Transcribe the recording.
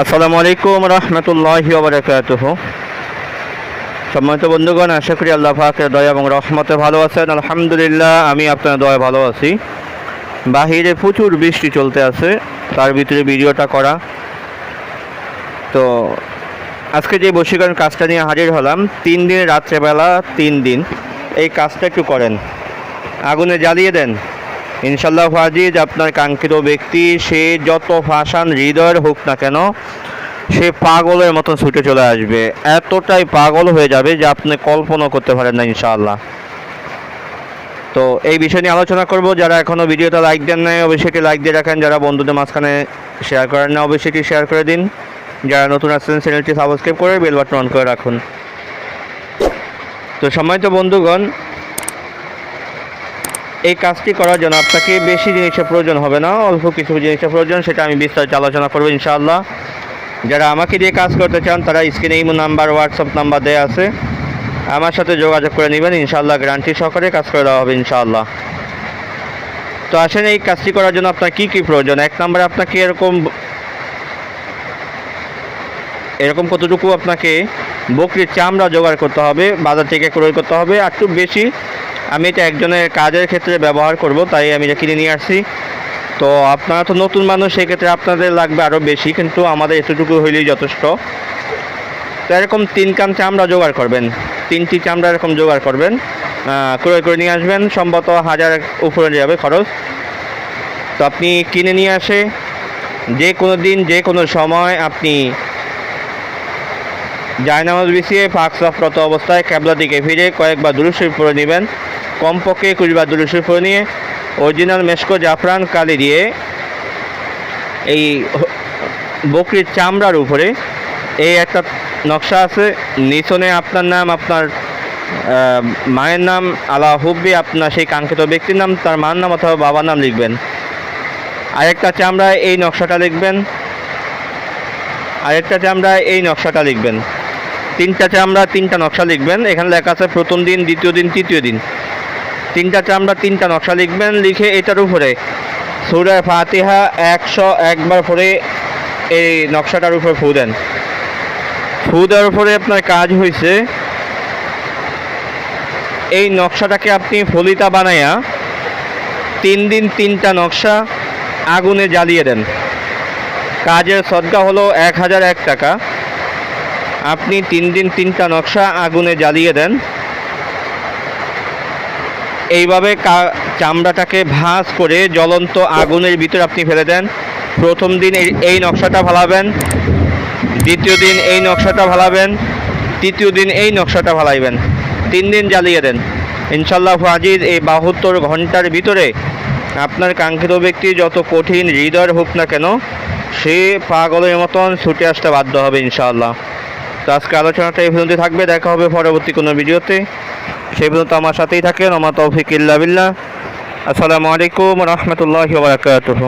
আসসালামু আলাইকুম রহমতুল্লাহি ওবরাকাতুহ সম্মানিত বন্ধুগণ, আশা করি আল্লাহ পাকের দয়া এবং রহমতে ভালো আছেন। আলহামদুলিল্লাহ, আমি আপনার দয়া ভালো আছি। বাহিরে প্রচুর বৃষ্টি চলতে আছে, তার ভিতরে ভিডিওটা করা। তো আজকে যে বশীকরণ কাজটা নিয়ে হাজির হলাম, তিন দিন, রাত্রেবেলা তিন দিন। এই কাজটা একটু করেন। আগুনে জ্বালিয়ে দেন। ইনশাল্লাহ ফাজিজ আপনার কাঙ্ক্ষিত ব্যক্তি, সে যত ফাঁসান হৃদয়ের হোক না কেন, সে পাগলের মতন ছুটে চলে আসবে। এতটাই পাগল হয়ে যাবে যে আপনি কল্পনা করতে পারেন না ইনশাআল্লাহ। তো এই বিষয় নিয়ে আলোচনা করব। যারা এখনও ভিডিওটা লাইক দেন নাই, অবশ্যই এটি লাইক দিয়ে রাখেন। যারা বন্ধুদের মাঝখানে শেয়ার করেন না, অবশ্যই এটি শেয়ার করে দিন। যারা নতুন আসছেন চ্যানেলটি সাবস্ক্রাইব করে বেল বাটন অন করে রাখুন। তো সম্মানিত বন্ধুগণ এই কাজটি করার জন্য আপনাকে বেশি জিনিসের প্রয়োজন হবে না, অল্প কিছু জিনিসের প্রয়োজন, সেটা আমি বিস্তারিত আলোচনা করব ইনশাআল্লাহ। যারা আমাকে দিয়ে কাজ করতে চান, তারা স্ক্রিনে ইমো নাম্বার, হোয়াটসঅ্যাপ নাম্বার দেওয়া আছে। আমার সাথে যোগাযোগ করে নেবেন, ইনশাআল্লাহ গ্যারান্টি সহকারে কাজ করে দেওয়া হবে ইনশাআল্লাহ। তো আসেন, এই কাজটি করার জন্য আপনার কী কী প্রয়োজন? এক নম্বরে আপনাকে এরকম এরকম কতটুকু আপনাকে বকরির চামড়া জোগাড় করতে হবে, বাজার থেকে ক্রয় করতে হবে, আর একটু বেশি আমি এটা একজনের কাজের ক্ষেত্রে ব্যবহার করব, তাই আমি এটা কিনে নিয়ে আসছি। তো আপনারা তো নতুন মানুষ, সেক্ষেত্রে আপনাদের লাগবে আরও বেশি, কিন্তু আমাদের এতটুকু হইলেই যথেষ্ট। তো এরকম তিন কাম চামড়া জোগাড় করবেন। তিনটি চামড়া এরকম জোগাড় করবেন। ক্রয় করে নিয়ে আসবেন, সম্ভবত হাজার উপরে যাবে খরচ। তো আপনি কিনে নিয়ে আসে, যে কোনো দিন, যে কোনো সময় আপনি জায়নামাজ বিছিয়ে পাক সাফরত অবস্থায় ক্যাবলা দিকে ফিরে কয়েকবার দুরুশরী পরে নেবেন। কমপক্ষে কুড়িবার দুরুশরী পরে নিয়ে অরিজিনাল মেশকো জাফরান কালি দিয়ে এই বকরির চামড়ার উপরে এই একটা নকশা আছে। নিচনে আপনার নাম, আপনার মায়ের নাম আলা হুব্বি, আপনার সেই কাঙ্ক্ষিত ব্যক্তির নাম, তার মার নাম অথবা বাবার নাম লিখবেন। আরেকটা চামড়ায় এই নকশাটা লিখবেন। আরেকটা চামড়ায় এই নকশাটা লিখবেন। তিনটা চামড়া তিনটা নকশা লিখবেন। এখানে লেখা আছে প্রথম দিন, দ্বিতীয় দিন, তৃতীয় দিন। তিনটা চামড়া তিনটা নকশা লিখবেন, লিখে এটার উপরে সুরা ফাতিহা একশো একবার পরে এই নকশাটার উপরে ফু দেন। ফু দেওয়ার উপরে আপনার কাজ হয়েছে এই নকশাটাকে আপনি ফলিতা বানাইয়া তিন দিন তিনটা নকশা আগুনে জ্বালিয়ে দেন। কাজের সদ্গা হলো এক হাজার এক টাকা। আপনি তিন দিন তিনটা নকশা আগুনে জ্বালিয়ে দেন। এইভাবে চামড়াটাকে ভাঁজ করে জ্বলন্ত আগুনের ভিতরে আপনি ফেলে দেন। প্রথম দিন এই- এই নকশাটা ভালাবেন। দ্বিতীয় দিন এই নকশাটা ভালাবেন। তৃতীয় দিন এই নকশাটা ভালাইবেন। তিন দিন জ্বালিয়ে দেন। ইনশাল্লাহ আজিজ, এই বাহাত্তর ঘণ্টার ভিতরে আপনার কাঙ্ক্ষিত ব্যক্তি যত কঠিন হৃদয়ের হোক না কেন, সে পাগলের মতন ছুটে আসতে বাধ্য হবে ইনশাআল্লাহ। তো আজকে আলোচনাটা এই পর্যন্ত থাকবে। দেখা হবে পরবর্তী কোনো ভিডিওতে। সেই পর্যন্ত আমার সাথেই থাকেন আমার তৌফিক ইল্লা আসসালামু আলাইকুম রহমতুল্লাহ বারাকাতুহু।